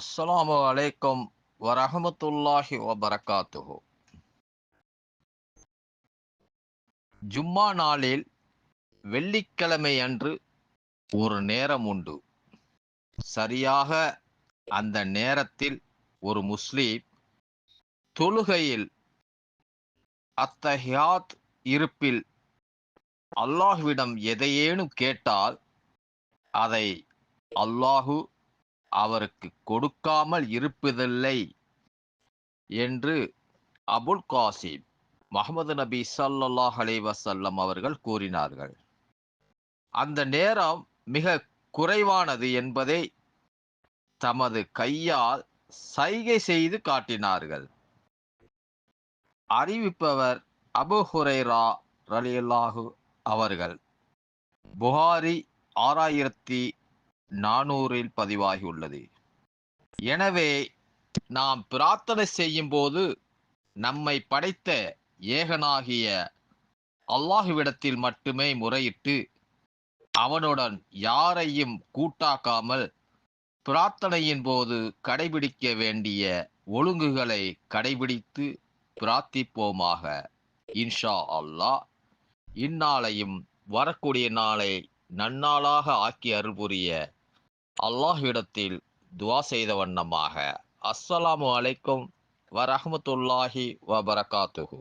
அஸ்ஸலாமு அலைக்கும் வரஹமத்துல்லாஹி வபரகாத்துஹு. ஜும்மா நாளில் வெள்ளிக்கிழமை அன்று ஒரு நேரம் உண்டு. சரியாக அந்த நேரத்தில் ஒரு முஸ்லீம் தொழுகையில் அத்தஹியாத் இருப்பில் அல்லாஹ்விடம் எதையேனும் கேட்டால் அதை அல்லாஹு அவருக்கு கொடுக்காமல் இருப்பதில்லை என்று அபுல் காசிம் முகமது நபி சல்லாஹ் அலைவசல்லம் அவர்கள் கூறினார்கள். அந்த நேரம் மிக குறைவானது என்பதை தமது கையால் சைகை செய்து காட்டினார்கள். அறிவிப்பவர் அபு ஹுரைரா ரலியல்லாஹு அவர்கள். புகாரி ஆறாயிரத்தி நானூறில் பதிவாகியுள்ளது. எனவே நாம் பிரார்த்தனை செய்யும் போது நம்மை படைத்த ஏகனாகிய அல்லாஹுவிடத்தில் மட்டுமே முறையிட்டு அவனுடன் யாரையும் கூட்டாக்காமல் பிரார்த்தனையின் போது கடைபிடிக்க வேண்டிய ஒழுங்குகளை கடைபிடித்து பிரார்த்திப்போமாக. இன்ஷா அல்லாஹ். இந்நாளையும் வரக்கூடிய நாளை நன்னாளாக ஆக்கி அருள் புரிய அல்லாஹ்விடத்தில் துவா செய்த வண்ணமாக அஸ்ஸலாமு அலைக்கும் வரஹமத்துல்லாஹி வபரகாத்துஹு.